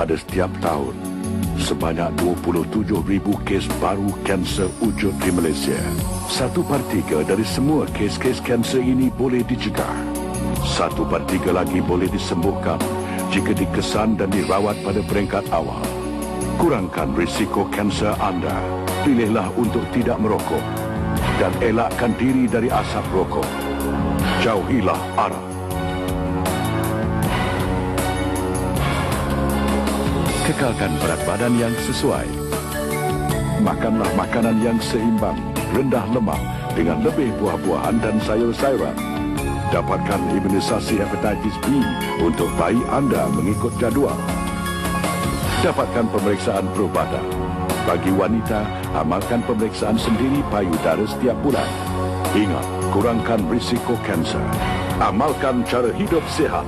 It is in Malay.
Pada setiap tahun, sebanyak 27,000 kes baru kanser wujud di Malaysia. Satu per tiga dari semua kes-kes kanser ini boleh dicegah. Satu per tiga lagi boleh disembuhkan jika dikesan dan dirawat pada peringkat awal. Kurangkan risiko kanser anda. Pilihlah untuk tidak merokok dan elakkan diri dari asap rokok. Jauhilah arak. Kekalkan berat badan yang sesuai. Makanlah makanan yang seimbang, rendah lemak dengan lebih buah-buahan dan sayur-sayuran. Dapatkan imunisasi hepatitis B untuk bayi anda mengikut jadual. Dapatkan pemeriksaan perubatan. Bagi wanita, amalkan pemeriksaan sendiri payudara setiap bulan. Ingat, kurangkan risiko kanser. Amalkan cara hidup sihat